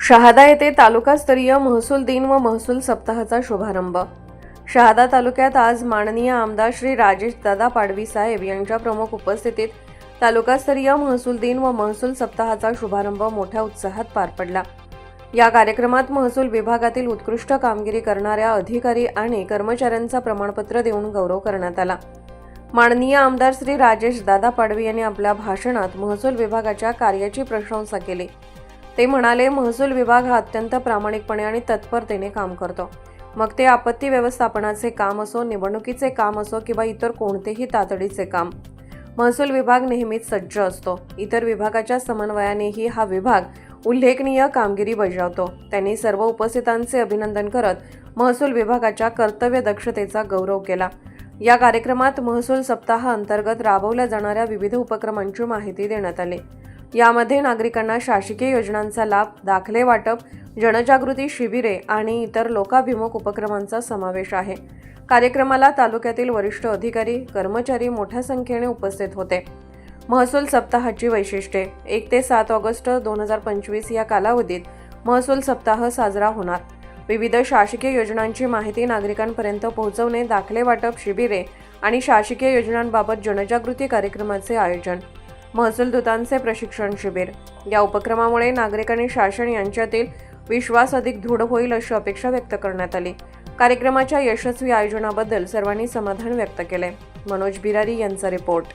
शहादा येथे तालुकास्तरीय महसूल दिन व महसूल सप्ताहाचा शुभारंभ. शहादा तालुक्यात आज माननीय आमदार श्री राजेश दादा पाडवी साहेब यांच्या प्रमुख उपस्थितीत तालुकास्तरीय महसूल दिन व महसूल सप्ताहाचा शुभारंभ मोठ्या उत्साहात पार पडला. या कार्यक्रमात महसूल विभागातील उत्कृष्ट कामगिरी करणाऱ्या अधिकारी आणि कर्मचाऱ्यांचा प्रमाणपत्र देऊन गौरव करण्यात आला. माननीय आमदार श्री राजेश दादा पाडवी यांनी आपल्या भाषणात महसूल विभागाच्या कार्याची प्रशंसा केली. ते म्हणाले महसूल विभाग हा अत्यंत प्रामाणिकपणे आणि तत्परतेने काम करतो. मग ते आपत्ती व्यवस्थापनाचे काम असो निवडणुकीचे काम असो किंवा इतर कोणतेही तातडीचे काम. महसूल विभाग नेहमीच सज्ज असतो. इतर विभागाच्या समन्वयानेही हा विभाग उल्लेखनीय कामगिरी बजावतो. त्यांनी सर्व उपस्थितांचे अभिनंदन करत महसूल विभागाच्या कर्तव्य दक्षतेचा गौरव केला. या कार्यक्रमात महसूल सप्ताह अंतर्गत राबवल्या जाणाऱ्या विविध उपक्रमांची माहिती देण्यात आली. यामध्ये नागरिकांना शासकीय योजनांचा लाभ दाखले वाटप जनजागृती शिबिरे आणि इतर लोकाभिमुख उपक्रमांचा समावेश आहे. कार्यक्रमाला तालुक्यातील वरिष्ठ अधिकारी कर्मचारी मोठ्या संख्येने उपस्थित होते. महसूल सप्ताहाची वैशिष्ट्ये. एक ते सात ऑगस्ट दोन हजार पंचवीस या कालावधीत महसूल सप्ताह साजरा होणार. विविध शासकीय योजनांची माहिती नागरिकांपर्यंत पोहोचवणे दाखले वाटप शिबिरे आणि शासकीय योजनांबाबत जनजागृती कार्यक्रमाचे आयोजन. महसूल दूतांचे प्रशिक्षण शिबिर. या उपक्रमामुळे नागरिक आणि शासन यांच्यातील विश्वास अधिक दृढ होईल अशी अपेक्षा व्यक्त करण्यात आली. कार्यक्रमाच्या यशस्वी आयोजनाबद्दल सर्वांनी समाधान व्यक्त केले. मनोज बिरारी यांचा रिपोर्ट.